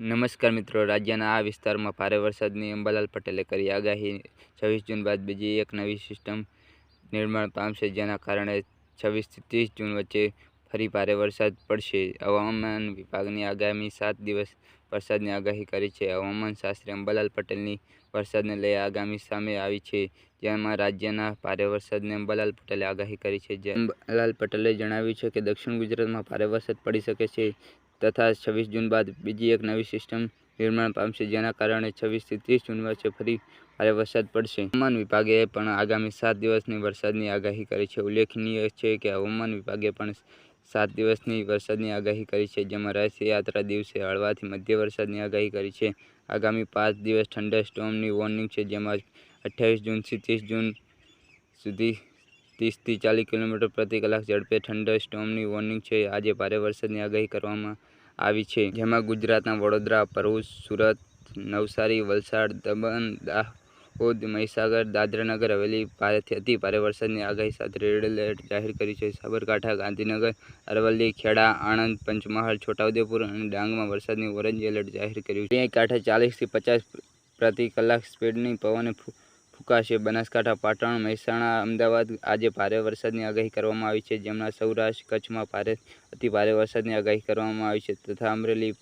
નમસ્કાર મિત્રો, રાજ્યના આ વિસ્તારમાં ભારે વરસાદની અંબાલાલ પટેલે કરી આગાહી. છવ્વીસ જૂન બાદ બીજી એક નવી સિસ્ટમ નિર્માણ પામશે, જેના કારણે છવ્વીસથી ત્રીસ જૂન વચ્ચે ફરી ભારે વરસાદ પડશે. હવામાન વિભાગની આગામી સાત દિવસ વરસાદની આગાહી કરી છે. હવામાન શાસ્ત્રી અંબાલાલ પટેલની વરસાદને લઈ આગામી સામે આવી છે. જેમાં રાજ્યના ભારે વરસાદને અંબાલાલ પટેલે આગાહી કરી છે. જે અંબાલાલ પટેલે જણાવ્યું છે કે દક્ષિણ ગુજરાતમાં ભારે વરસાદ પડી શકે છે તથા છવ્વીસ જૂન બાદ બીજી એક નવી સિસ્ટમ નિર્માણ પામશે. જેના કારણે છવ્વીસથી ત્રીસ જૂન વચ્ચે ફરી ભારે વરસાદ પડશે. હવામાન વિભાગે પણ આગામી સાત દિવસની વરસાદની આગાહી કરી છે. ઉલ્લેખનીય છે કે હવામાન વિભાગે પણ સાત દિવસની વરસાદની આગાહી કરી છે, જેમાં રથયાત્રા દિવસે હળવાથી મધ્ય વરસાદની આગાહી કરી છે. આગામી પાંચ દિવસ ઠંડર સ્ટોર્મની વોર્નિંગ છે, જેમાં અઠ્યાવીસ જૂનથી ત્રીસ જૂન સુધી ત્રીસથી ચાલીસ કિલોમીટર પ્રતિ કલાક ઝડપે ઠંડર સ્ટોર્મની વોર્નિંગ છે. આજે ભારે વરસાદની આગાહી કરવામાં આવી છે. જેમાં ગુજરાતના વડોદરા, ભરૂચ, સુરત, નવસારી, વલસાડ, દમણ દાહોદ મહીસાગર દાદરાનગર હવેલી ભારેથી અતિ ભારે વરસાદની આગાહી સાથે રેડ એલર્ટ જાહેર કર્યું છે. સાબરકાંઠા, ગાંધીનગર, અરવલ્લી, ખેડા, આણંદ, પંચમહાલ, છોટાઉદેપુર અને ડાંગમાં વરસાદની ઓરેન્જ એલર્ટ જાહેર કર્યું છે. કાંઠે ચાલીસથી પચાસ પ્રતિ કલાક સ્પીડની પવન ફૂંકાશે. બનાસકાંઠા, પાટણ, મહેસાણા, અમદાવાદ આજે ભારે વરસાદની આગાહી કરવામાં આવી છે. જેમના સૌરાષ્ટ્ર, કચ્છમાં ભારે, અતિ ભારે વરસાદની આગાહી કરવામાં આવી છે. તથા અમરેલી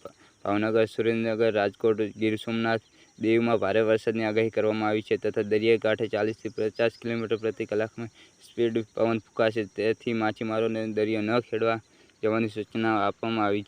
ભાવનગર, સુરેન્દ્રનગર, રાજકોટ, ગીર સોમનાથ દીવમાં ભારે વરસાદની આગાહી કરવામાં આવી છે તથા દરિયાઈ કાંઠે ચાલીસથી પચાસ કિલોમીટર પ્રતિ કલાકમાં સ્પીડ પવન ફૂંકાશે. તેથી માછીમારોને દરિયો ન ખેડવા જવાની સૂચના આપવામાં આવી છે.